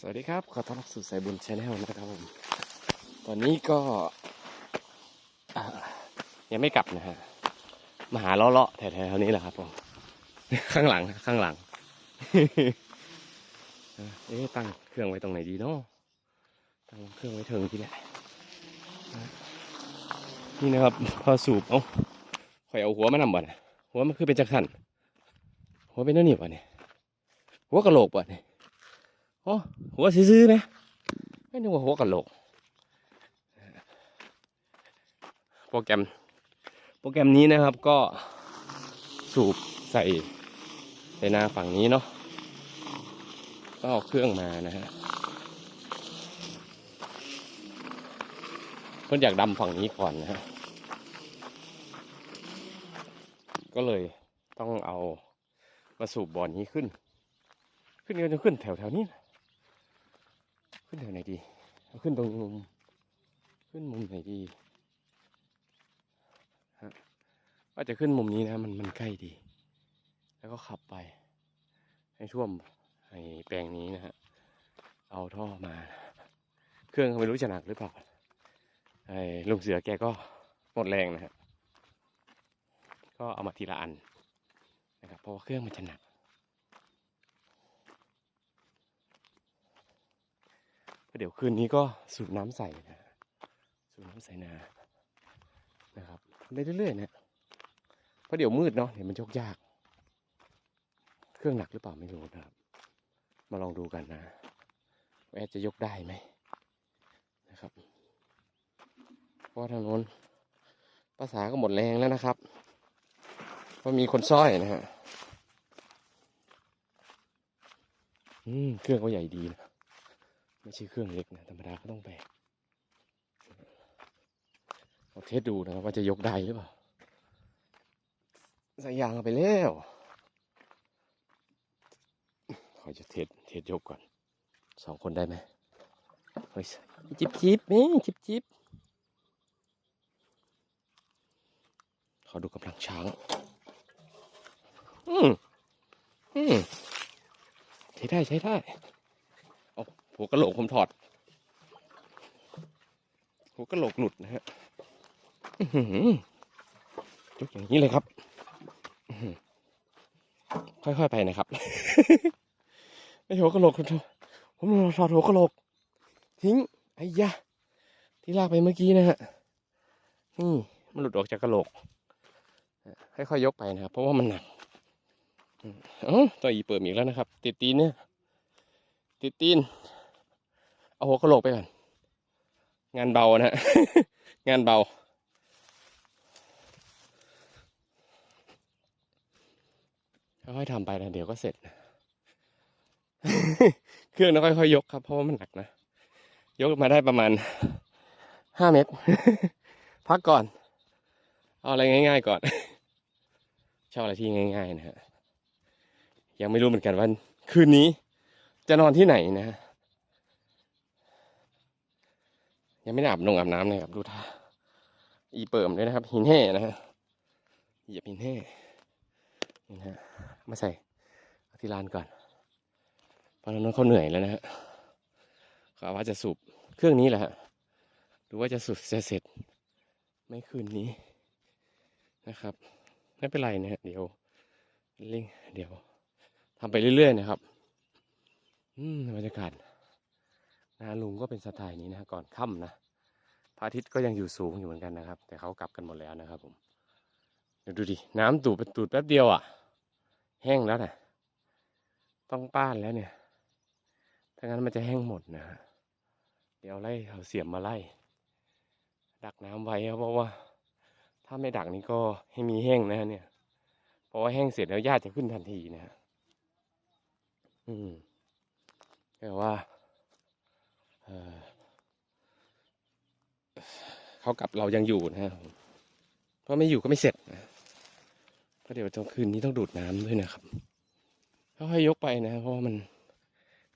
สวัสดีครับ ขอต้อนรับสู่สายบุญชาแนลนะครับผม ตอนนี้ก็ยังไม่กลับนะฮะมาหาเลาะๆแถวๆนี้แหละครับผมข้างหลังข้างหลัง เอ๊ะตั้งเครื่องไว้ตรงไหนดีเนาะตั้งเครื่องไว้เทิงที่แหละนี่นะครับ พอสูบเอ้าข่อยเอาหัวมานำบ่นหัวมันคือเป็นจักสันหัวเป็นเนั่นนี่บ่เนี่ยหัวกระโหลกบ่เนี่ย อ้หัวซื้อไหมไม่นึกว่าหัวกะโหลก โปรแกรม โปรแกรมนี้นะครับก็สูบใส่ในนาฝั่งนี้เนาะก็เอาเครื่องมานะฮะเพื่อนอยากดำฝั่งนี้ก่อนนะฮะก็เลยต้องเอามาสูบบ่อนนี้ขึ้น ขึ้นก็จะขึ้นแถวแถวนี้นะ ขึ้นแถวไหนดีเอาขึ้นตรงมุมขึ้นมุมไหนดีฮะว่าจะขึ้นมุมนี้นะ มันมันใกล้ดี แล้วก็ขับไป ให้ท่วมไอ้แปลงนี้นะฮะเอาท่อมา เครื่องไม่รู้จะหนักหรือเปล่าไอ้ลุงเสือแกก็หมดแรงนะฮะก็เอามาทีละอันนะครับเพราะว่าเครื่องมันจะหนัก เดี๋ยวคืนนี้ก็สูบน้ำใส่นะสูบน้ำใส่นานะครับไปเรื่อยๆนะเพราะเดี๋ยวมืดเนาะเดี๋ยวมันยกยาก เครื่องหนักหรือเปล่าไม่รู้นะครับ มาลองดูกันนะว่าจะยกได้ไหมนะครับเพราะทางโน้นภาษาก็หมดแรงแล้วนะครับเพราะมีคนซ้อยนะฮะอืมเครื่องเขาใหญ่ดีนะ ไม่ใช่เครื่องเล็กนะธรรมดาก็ต้องแบกเราเทสดูนะครับว่าจะยกได้หรือเปล่าใส่ยางไปแล้วขอจะเทสเทสยกก่อนสองคนได้ไหมเฮ้ยจิบจิบนี่จิบจิบขอดูกำลังช้าง อืมอืมใช้ได้ใช้ได้ หัวกะโหลกผมถอด หัวกะโหลกหลุดนะฮะอื้อหือยกอย่างนี้เลยครับ ค่อยๆไปนะครับไอหัวกะโหลกผมถอดหัวกะโหลก ทิ้งไอ้ยะที่ลากไปเมื่อกี้นะฮะนี่มันหลุดออกจากกระโหลกค่อยๆยกไปนะครับ เพราะว่ามันหนักอืมเอ้าตัวอีเปิดอีกแล้วนะครับ ติดตีนเนี่ย ติดตีน เอาหัวกะโหลกไปก่อน งานเบานะฮะ งานเบา ค่อยๆทำไปนะเดี๋ยวก็เสร็จนะเครื่องต้องค่อยๆยกครับ เพราะว่ามันหนักนะ ยกมาได้ประมาณห้าเมตร พักก่อน เอาอะไรง่ายๆก่อน ชอบอะไรที่ง่ายๆนะฮะ ยังไม่รู้เหมือนกันว่าคืนนี้จะนอนที่ไหนนะฮะ ยังไม่ได้อาบนงอาบน้ำเลยครับดูท่าอีเปิมเลยนะครับ หินแห่นะฮะเหยียบหินแห่นี่นะฮะมาใส่ที่ลานก่อนเพราะนั้นเขาเหนื่อยแล้วนะฮะเขาว่าจะสูบเครื่องนี้แหละฮะหรือว่าจะสูบจะเสร็จไม่คืนนี้นะครับ ไม่เป็นไรนะฮะเดี๋ยวลิงเดี๋ยวทำไปเรื่อยๆนะครับ อืมบรรยากาศ นาลุงก็เป็นสไตล์นี้นะก่อนค่ำนะพระอาทิตย์ก็ยังอยู่สูงอยู่เหมือนกันนะครับ แต่เขากลับกันหมดแล้วนะครับผมเดี๋ยวดูดิน้ำตูดเป็นตูดแป๊บเดียวอะ แห้งแล้วนะต้องป้านแล้วเนี่ยถ้างั้นมันจะแห้งหมดนะฮะเดี๋ยวไล่เอาเสียมมาไล่ ดักน้ำไว้ครับเพราะว่า ถ้าไม่ดักนี่ก็ให้มีแห้งนะฮะเนี่ยเพราะว่าแห้งเสร็จแล้วหญ้าจะขึ้นทันทีนะฮะอืมแต่ว่า เขากับเรายังอยู่นะเพราะไม่อยู่ก็ไม่เสร็จนะเพราะเดี๋ยวตอนคืนนี้ต้องดูดน้ำด้วยนะครับเขาให้ยกไปนะ เพราะว่ามัน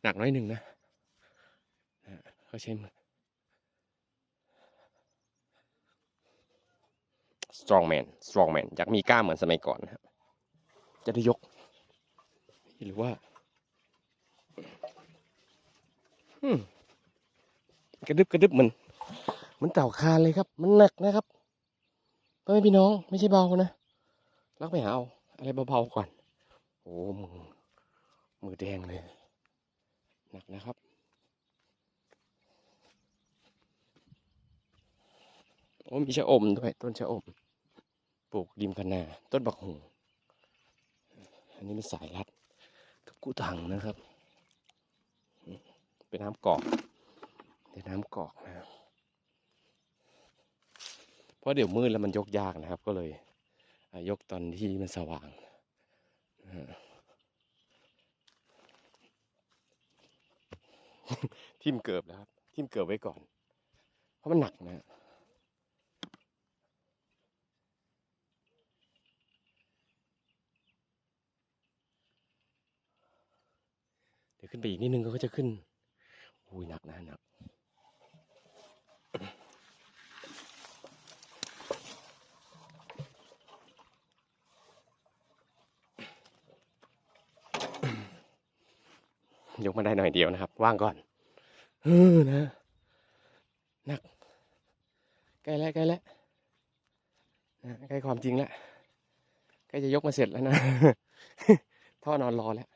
หนักน้อยหนึ่งนะนะเขาใช้มือ strong man strong man อยากมีกล้ามเหมือนสมัยก่อนนะครับจะได้ยก หรือว่า อืม กระดึบกระดึบเหมือนเหมือนเต่าคานเลยครับ มันหนักนะครับพ่อแม่พี่น้องไม่ใช่เบานะลักไปหาเอาอะไรเบาๆก่อนโอ้มือมือแดงเลย หนักนะครับโอ้มีชะอมด้วยต้นชะอมปลูกริมคะนา ต้นบักหงอันนี้เป็นสายรัดกับกู้ถังนะครับ เป็นน้ำกอก เป็นน้ำกอกนะครับเพราะเดี๋ยวมืดแล้วมันยกยากนะครับ ก็เลยยกตอนที่มันสว่างทิ่มเกิบนะครับ ทิ่มเกิบไว้ก่อน เพราะมันหนักนะเดี๋ยวขึ้นไปอีกนิดนึงก็จะขึ้นอุ้ยหนักนะหนัก ยกมาได้หน่อยเดียวนะครับ ว่างก่อนเออนะหนักใกล้แล้วใกล้แล้วนะใกล้ความจริงแล้วใกล้จะยกมาเสร็จแล้วนะ ท่อนอนรอแล้ว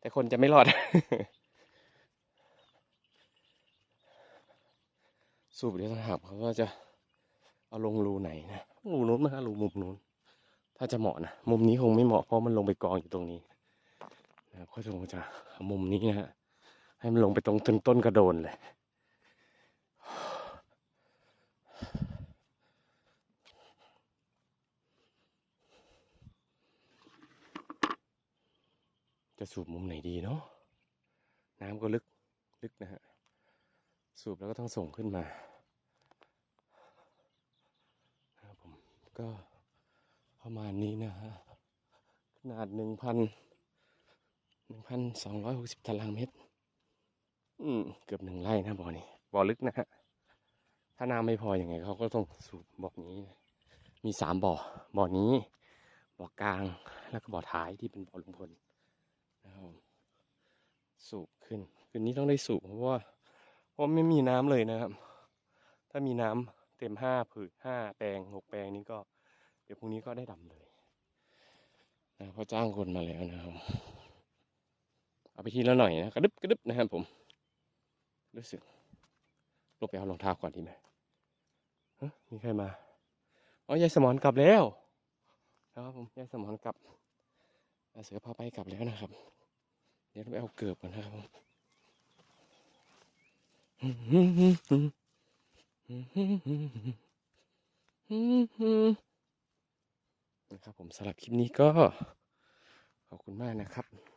แต่คนจะไม่รอด สูบเดี๋ยวต้องหับเขาว่าจะเอาลงรูไหนนะรูนู้นมารูมุมนู้น ถ้าจะเหมาะนะ มุมนี้คงไม่เหมาะเพราะมันลงไปกองอยู่ตรงนี้นะครับก็คงจะเอามุมนี้นะฮะให้มันลงไปตรงต้นต้นกระโดนเลยจะสูบมุมไหนดีเนาะน้ำก็ลึก ลึกนะฮะ สูบแล้วก็ต้องส่งขึ้นมานะครับผมก็ประมาณนี้นะฮะขนาดหนึ่งพันหนึ่งพันสองร้อยหกสิบตารางเมตร อืม เกือบหนึ่งไร่นะบ่อนี้บ่อลึกนะฮะถ้าน้ำไม่พออยังไงเขาก็ต้องสูบบ่อนี้ มีสามบ่อบ่อนี้บ่อกลางแล้วก็บ่อท้ายที่เป็นบ่อลุงพลนะครับสูบขึ้นคืนนี้ต้องได้สูบเพราะว่า เพราะไม่มีน้ำเลยนะครับ ถ้ามีน้ำเต็มห้าผืนห้าแปลงหกแปลงนี้ก็ เดี๋ยวพรุ่งนี้ก็ได้ดำเลยนะเพราะจ้างคนมาแล้วนะครับ เอาไปทีละหน่อยนะกระดึบกระดึบนะครับผม รู้สึกลงไปเอารองเท้าก่อนดีไหมมีใครมาอ๋อยายสมอนกลับแล้วนะครับผมยายสมอนกลับอาเสือพาไปกลับแล้วนะครับ เดี๋ยวไปเอาเกือบก่อนนะครับผม นะครับผมสำหรับคลิปนี้ก็ขอบคุณมากนะครับ